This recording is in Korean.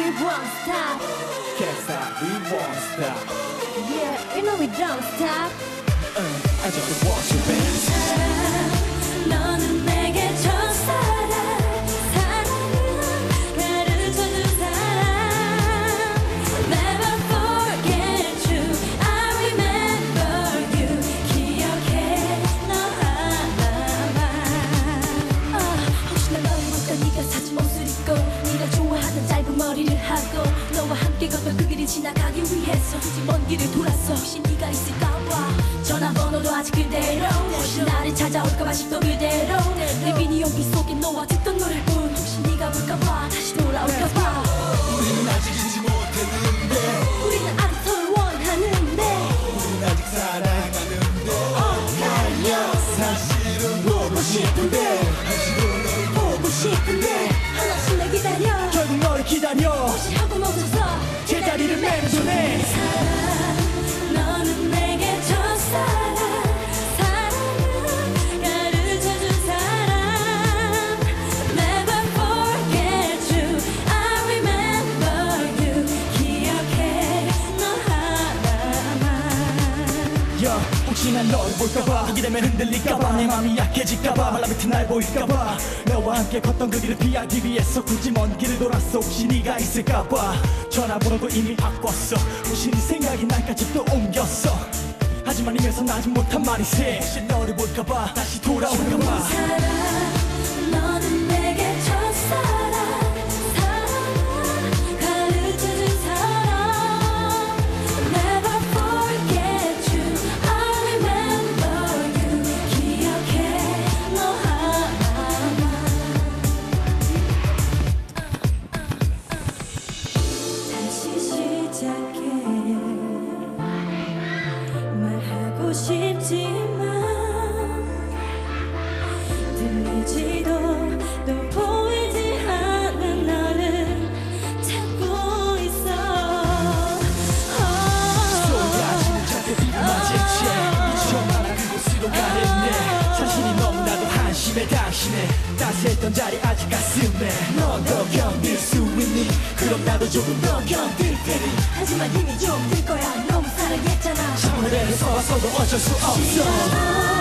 we won't stop. Can't stop, we won't stop. Yeah, you know we don't stop. Uh, I just want you back. 지나가기 위해서 굳이 먼 길을 돌았어 혹시 네가 있을까봐. 전화번호도 아직 그대로. 혹시 나를 찾아올까봐 아직도 그대로. 내 비니 용기 속에 너와 듣던 노래뿐 혹시 네가 볼까봐 다시 돌아올까봐. 우리는 아직 잊지 못했는데, 우리는 아직 서로 원하는데. 우리는 아직 사랑하는데. 나요, 사실은 보고 싶은데, 사실은 보고 싶은데. 하나씩 날 기다려. 결국 너를 기다려. 야, 혹시나 널 볼까봐. 보게 되면 흔들릴까봐. 내 맘이 약해질까봐. 말라붙은 날 보일까봐. 너와 함께 걷던 그 길을 피하기 위해서 굳이 먼 길을 돌았어 혹시 네가 있을까봐. 전화번호도 이미 바꿨어. 혹시 네 생각이 날까지 또 옮겼어. 하지만 이면서 나지 못한 말이세. 혹시 너를 볼까봐 다시 돌아올까봐 들리지도 또 보이지 않는 너를 찾고 있어. 쏟아지는 비를 맞이해 이처럼 나라 그곳으로 가는데 자신이 너무나도 한심해 당신의 따스했던 자리 아직 가슴에 넌더 견딜 수 있니 그럼 나도 조금 더 견딜 테니 하지만 힘이 좀 들 거야. 너무 사랑했잖아. 오늘은 서서도 어쩔 수 없어